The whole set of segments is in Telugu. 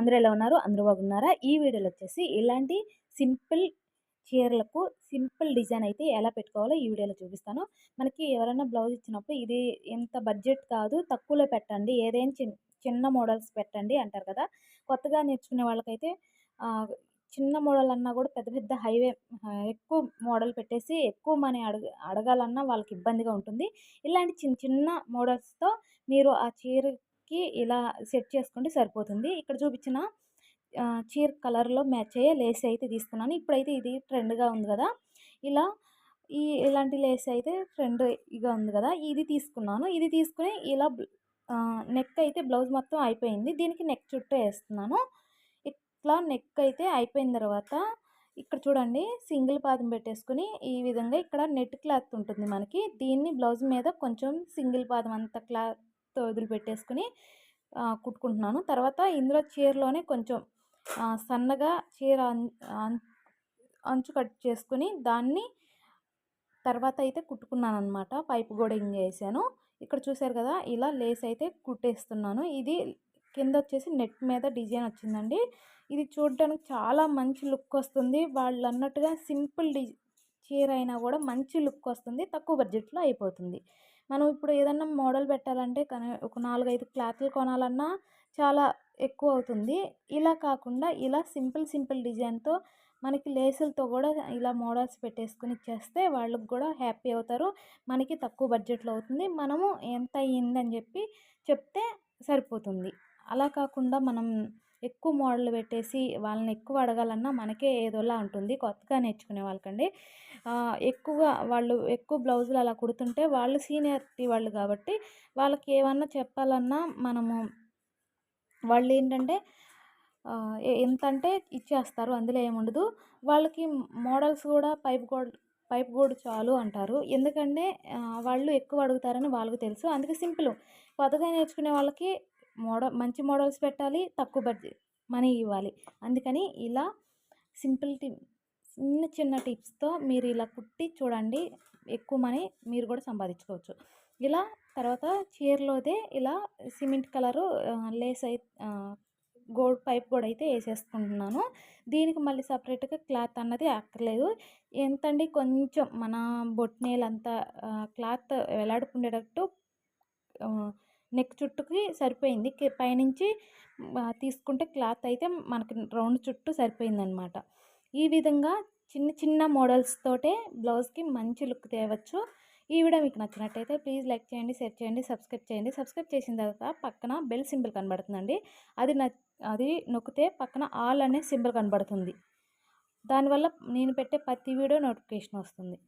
అందరూ ఎలా ఉన్నారు? అందరూ బాగున్నారా? ఈ వీడియోలో వచ్చేసి ఇలాంటి సింపుల్ చీరలకు సింపుల్ డిజైన్ అయితే ఎలా పెట్టుకోవాలో ఈ వీడియోలో చూపిస్తాను. మనకి ఎవరైనా బ్లౌజ్ ఇచ్చినప్పుడు ఇది ఎంత బడ్జెట్ కాదు తక్కువలో పెట్టండి. ఏదైనా చిన్న చిన్న మోడల్స్ పెట్టండి అంటారు కదా. కొత్తగా నేర్చుకునే వాళ్ళకైతే చిన్న మోడల్ అన్నా కూడా పెద్ద పెద్ద హైవే ఎక్కువ మోడల్ పెట్టేసి ఎక్కువ మనీ అడగ అడగాలన్నా వాళ్ళకి ఇబ్బందిగా ఉంటుంది. ఇలాంటి చిన్న చిన్న మోడల్స్తో మీరు ఆ చీర చీరకి ఇలా సెట్ చేసుకుంటే సరిపోతుంది. ఇక్కడ చూపించిన చీర కలర్లో మ్యాచ్ అయ్యే లేస్ అయితే తీసుకున్నాను ఇప్పుడైతే ఇది ట్రెండ్గా ఉంది కదా. ఇలా ఈ ఇలాంటి లేస్ అయితే ట్రెండ్గా ఉంది కదా. ఇది తీసుకున్నాను. ఇది తీసుకుని ఇలా నెక్ అయితే బ్లౌజ్ మొత్తం అయిపోయింది. దీనికి నెక్ చుట్టూ వేస్తున్నాను. ఇట్లా నెక్ అయితే అయిపోయిన తర్వాత ఇక్కడ చూడండి సింగిల్ పాదం పెట్టేసుకుని ఈ విధంగా ఇక్కడ నెట్ క్లాత్ ఉంటుంది మనకి. దీన్ని బ్లౌజ్ మీద కొంచెం సింగిల్ పాదం అంత క్లాత్ వదిలిపెట్టేసుకుని కుట్టుకుంటున్నాను. తర్వాత ఇందులో చీరలోనే కొంచెం సన్నగా చీర అంచు కట్ చేసుకుని దాన్ని తర్వాత అయితే కుట్టుకున్నాను అనమాట పైపు కూడా వేసాను. ఇక్కడ చూసారు కదా ఇలా లేస్ అయితే కుట్టేస్తున్నాను. ఇది కింద వచ్చేసి నెట్ మీద డిజైన్ వచ్చిందండి. ఇది చూడడానికి చాలా మంచి లుక్ వస్తుంది. వాళ్ళు అన్నట్టుగా సింపుల్ డి చీర అయినా కూడా మంచి లుక్ వస్తుంది. తక్కువ బడ్జెట్లో అయిపోతుంది. మనం ఇప్పుడు ఏదన్నా మోడల్ పెట్టాలంటే కానీ ఒక నాలుగైదు క్లాత్లు కొనాలన్నా చాలా ఎక్కువ అవుతుంది. ఇలా కాకుండా ఇలా సింపుల్ సింపుల్ డిజైన్తో మనకి లేసులతో కూడా ఇలా మోడల్స్ పెట్టేసుకుని ఇచ్చేస్తే వాళ్ళకి కూడా హ్యాపీ అవుతారు. మనకి తక్కువ బడ్జెట్లో అవుతుంది. మనము ఎంత అయ్యిందని చెప్పి చెప్తే సరిపోతుంది. అలా కాకుండా మనం ఎక్కువ మోడల్ పెట్టేసి వాళ్ళని ఎక్కువ అడగాలన్నా మనకే ఏదోలా ఉంటుంది. కొత్తగా నేర్చుకునే వాళ్ళకండి. ఎక్కువగా వాళ్ళు ఎక్కువ బ్లౌజులు అలా కుడుతుంటే వాళ్ళు సీనియర్టీ వాళ్ళు కాబట్టి వాళ్ళకి ఏమన్నా చెప్పాలన్నా మనము వాళ్ళు ఏంటంటే ఎంత అంటే ఇచ్చేస్తారు. అందులో ఏముండదు. వాళ్ళకి మోడల్స్ కూడా పైప్ గోడ్ పైప్ గోడ్ చాలు అంటారు. ఎందుకంటే వాళ్ళు ఎక్కువ అడుగుతారని వాళ్ళకి తెలుసు. అందుకే సింపుల్. కొత్తగా నేర్చుకునే వాళ్ళకి మోడల్ మంచి మోడల్స్ పెట్టాలి తక్కువ బడ్జెట్ మనీ ఇవ్వాలి. అందుకని ఇలా సింపుల్ చిన్న చిన్న టిప్స్తో మీరు ఇలా కుట్టి చూడండి ఎక్కువ మనీ మీరు కూడా సంపాదించుకోవచ్చు. ఇలా తర్వాత చీరలోదే ఇలా సిమెంట్ కలరు లేస్ అయి గోల్డ్ పైప్ కూడా అయితే వేసేసుకుంటున్నాను. దీనికి మళ్ళీ సపరేట్గా క్లాత్ అన్నది అక్కర్లేదు. ఎంతండి కొంచెం మన బొట్నేలంతా క్లాత్ వేలాడుకుండేటట్టు నెక్ చుట్టుకి సరిపోయింది. పైనుంచి తీసుకుంటే క్లాత్ అయితే మనకి రౌండ్ చుట్టూ సరిపోయిందనమాట. ఈ విధంగా చిన్న చిన్న మోడల్స్ తోటే బ్లౌజ్కి మంచి లుక్ తేవచ్చు. ఈ వీడియో మీకు నచ్చినట్టయితే ప్లీజ్ లైక్ చేయండి షేర్ చేయండి సబ్స్క్రైబ్ చేయండి. సబ్స్క్రైబ్ చేసిన తర్వాత పక్కన బెల్ సింబల్ కనబడుతుందండి. అది అది నొక్కితే పక్కన ఆల్ అనే సింబల్ కనబడుతుంది. దానివల్ల నేను పెట్టే ప్రతి వీడియో నోటిఫికేషన్ వస్తుంది.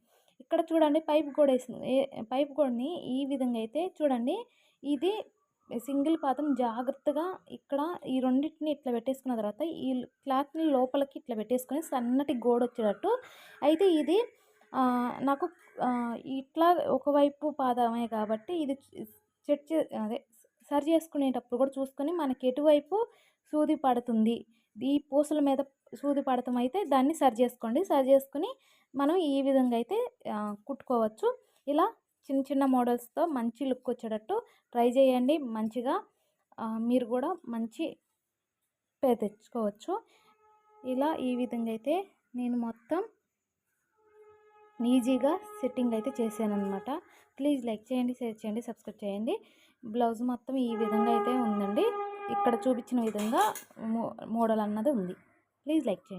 ఇక్కడ చూడండి పైప్ గోడ వేసింది పైప్ గోడని ఈ విధంగా అయితే చూడండి. ఇది సింగిల్ పాతం జాగ్రత్తగా ఇక్కడ ఈ రెండింటిని ఇట్లా పెట్టేసుకున్న తర్వాత ఈ క్లాత్ని లోపలికి ఇట్లా పెట్టేసుకొని సన్నటి గోడ వచ్చేటట్టు అయితే ఇది నాకు ఇట్లా ఒకవైపు పాదమే కాబట్టి ఇది చెట్ అదే సరి చేసుకునేటప్పుడు కూడా చూసుకొని మనకి ఎటువైపు సూది పడుతుంది. ఈ పూసల మీద సూది పడతం అయితే దాన్ని సరి చేసుకోండి. సరి చేసుకుని మనం ఈ విధంగా అయితే కుట్టుకోవచ్చు. ఇలా చిన్న చిన్న మోడల్స్తో మంచి లుక్ వచ్చేటట్టు ట్రై చేయండి. మంచిగా మీరు కూడా మంచి పేరు తెచ్చుకోవచ్చు. ఇలా ఈ విధంగా అయితే నేను మొత్తం ఈజీగా సెట్టింగ్ అయితే చేశాను అనమాట ప్లీజ్ లైక్ చేయండి షేర్ చేయండి సబ్స్క్రైబ్ చేయండి. బ్లౌజ్ మొత్తం ఈ విధంగా అయితే ఉందండి. ఇక్కడ చూపించిన విధంగా మోడల్ అన్నది ఉంది. ప్లీజ్ లైక్ చేయండి